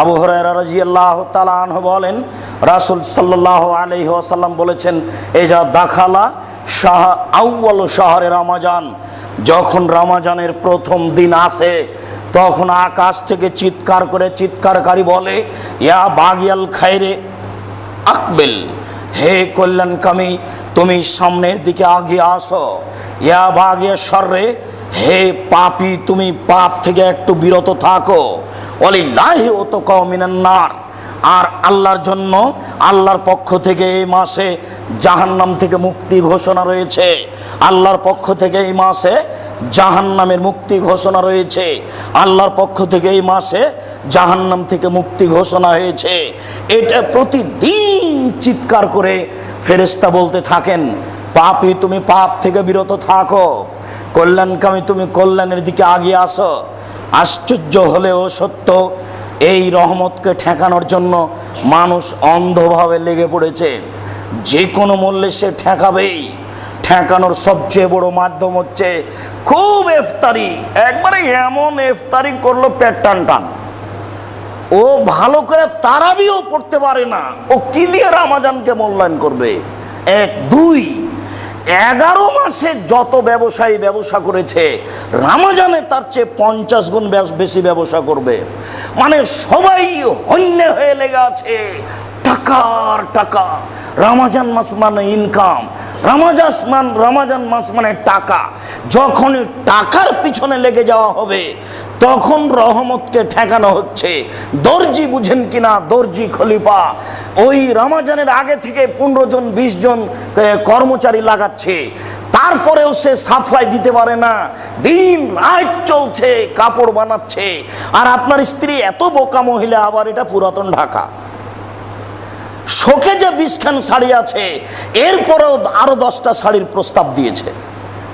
আবু রাদিয়াল্লাহু তাআলা বলেন, রাসূল সাল্লাল্লাহু আলাইহি ওয়াসাল্লাম বলেছেন যা দাখালা শাহ আউয়াল শাহরে রমাজান, যখন রমাজানের প্রথম দিন আসে, তখন আকাশ থেকে চিৎকার করে চিৎকারকারী বলে, ইয়া বাগিয়াল খাইরে আকবেল, হে কল্যাণকামী তুমি সামনের দিকে আগিয়ে আসো। ইয়া বাগিয়া সর্রে হে পাপি, তুমি পাপ থেকে একটু বিরত থাকো। অলিল্লাহি ও তো আর আল্লাহর জন্য আল্লাহর পক্ষ থেকে এই মাসে জাহান্নাম থেকে মুক্তি ঘোষণা রয়েছে। আল্লাহর পক্ষ থেকে এই মাসে জাহান্নামের মুক্তি ঘোষণা রয়েছে। আল্লাহর পক্ষ থেকে এই মাসে জাহান্নাম থেকে মুক্তি ঘোষণা হয়েছে। এটা প্রতিদিন চিৎকার করে ফেরেস্তা বলতে থাকেন, পাপি তুমি পাপ থেকে বিরত থাকো। কল্যাণকামী তুমি কল্যাণের দিকে আগিয়ে আসো। আশ্চর্য হলেও সত্য, এই রহমতকে ঠেকানোর জন্য মানুষ অন্ধভাবে লেগে পড়েছে। যে কোনো মূল্যে সে ঠেকাবেই। ঠেকানোর সবচেয়ে বড় মাধ্যম হচ্ছে খুব এফতারি একবারে এমন এফতারি করল পেট টান টান। ও ভালো করে তারাবিও পড়তে পারে না। ও কি দিয়ে রামাজানকে মূল্যায়ন করবে? এক, দুই এগারো মাসে যত ব্যবসায়ী ব্যবসা করেছে, রামাজানে তার চেয়ে পঞ্চাশ গুণ বেশ- ব্যবসা করবে। মানে সবাই হন্যে হয়ে লেগে আছে। টাকার টাকা। রামাজান মাস মানে ইনকাম রামাজাস মান রামাজান মাস মানে টাকা। যখন টাকার পিছনে লেগে যাওয়া হবে তখন রহমতকে ঠেকানো হচ্ছে। দর্জি বুঝেন কিনা? দর্জি খলিফা। ওই রামাজানের আগে থেকে পনেরো জন, বিশ জন কর্মচারী লাগাচ্ছে। তারপরেও সে সাপ্লাই দিতে পারে না। দিন রাত চলছে, কাপড় বানাচ্ছে। আর আপনার স্ত্রী এত বোকা মহিলা, আবার এটা পুরাতন ঢাকা। শোকে যে বিশখান শাড়ি আছে, এরপরেও আরও দশটা শাড়ির প্রস্তাব দিয়েছে।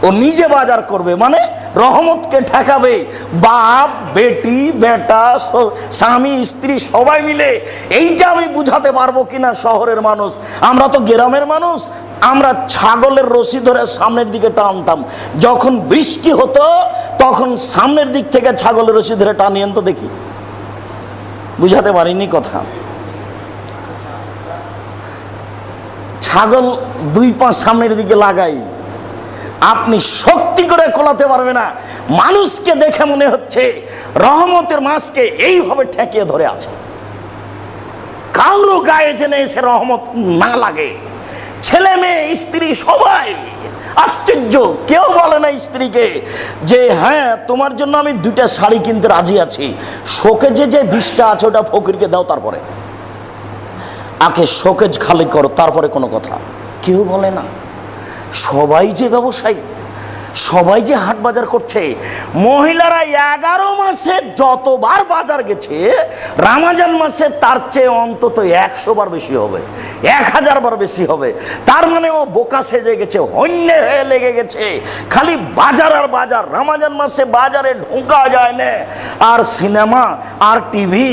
ও নিজে বাজার করবে। মানে রহমতকে ঠেকাবে। বাপ, বেটি, বেটা স্বামী, স্ত্রী, সবাই মিলে এইটা আমি বুঝাতে পারব কিনা শহরের মানুষ। আমরা তো গ্রামের মানুষ, আমরা ছাগলের রশি ধরে সামনের দিকে টানতাম। যখন বৃষ্টি হতো, তখন সামনের দিক থেকে ছাগলের রশি ধরে টানিয়েন তো দেখি। বুঝাতে পারিনি কথা। ছাগল দুই পা সামনের দিকে লাগাই। আপনি শক্তি করে কোলাতে পারবে না। মানুষকে দেখে মনে হচ্ছে রহমতের মাসকে এইভাবে ঠেকিয়ে ধরে আছে। কারও গায়ে জেনে এসে রহমত না লাগে। ছেলে মেয়ে, স্ত্রী সবাই আশ্চর্য। কেউ বলে না স্ত্রীকে যে হ্যাঁ তোমার জন্য আমি দুইটা শাড়ি কিনতে রাজি আছি। শোকে যে যে বিষটা আছে, ওটা ফকিরকে দাও তারপরে। আগে শোকেজ খালি করো, তারপরে কোনো কথা। কেউ বলে না। সবাই যে ব্যবসায়ী সবাই যে হাট বাজার করছে মহিলারা এগারো মাসে যতবার বাজার গেছে, রামাজান মাসে তার চেয়ে অন্তত একশো বার বেশি হবে, এক হাজার বার বেশি হবে। তার মানে ও বোকা সেজে গেছে হন্যে হয়ে লেগে গেছে। খালি বাজার আর বাজার, রামাজান মাসে বাজারে ঢোকা যায় না। আর সিনেমা, আর টিভি,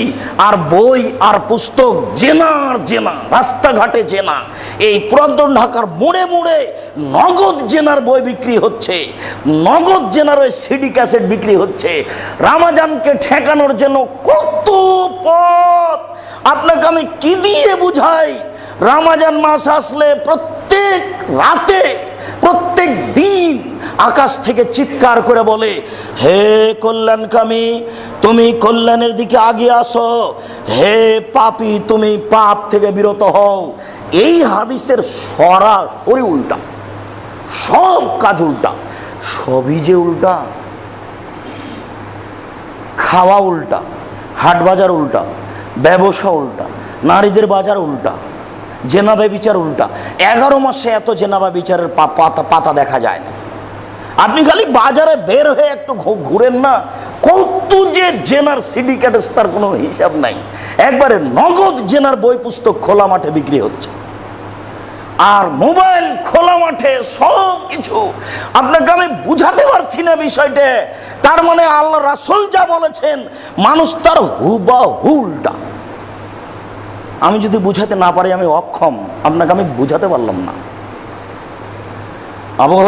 আর বই, আর পুস্তক, জেনা আর জেনা, রাস্তাঘাটে জেনা। এই পুরাতন ঢাকার মোড়ে মোড়ে নগদ জেনার বই বিক্রি হচ্ছে, নগদ জেনার ওই সিডি ক্যাসেট বিক্রি হচ্ছে। রামাজানকে ঠেকানোর জন্য কত পথ? আপনাকে আমি কি দিয়ে বুঝাই? রামাজান মাস আসলে প্রত্যেক রাতে, প্রত্যেক দিন আকাশ থেকে চিৎকার করে বলে, হে কল্যাণকামী তুমি কল্যাণের দিকে আগিয়ে আসো। হে পাপি, তুমি পাপ থেকে বিরত হও। এই হাদিসের সরাসরি উল্টা, সব কাজ উল্টা, সবই যে উল্টা। খাওয়া উল্টা, হাট বাজার উল্টা, ব্যবসা উল্টা, নারীদের বাজার উল্টা জেনাবা বিচার উল্টা। এগারো মাসে এত জেনাবা বিচারের পাতা পাতা দেখা যায় না। আপনি খালি বাজারে বের হয়ে একটু ঘুরেন না, কত যে জেনার সিন্ডিকেট আছে তার কোনো হিসাব নাই। একবারে নগদ জেনার বই পুস্তক খোলা মাঠে বিক্রি হচ্ছে। আর মোবাইল খোলা মাঠে সব কিছু। আপনাকে আমি বুঝাতে পারছি না বিষয়টা। তার মানে আল্লাহ রাসুল যা বলেছেন, মানুষ তার হুবা হুলটা আমি যদি বুঝাতে না পারি, আমি অক্ষম। আপনাকে আমি বুঝাতে পারলাম না। আবহাওয়া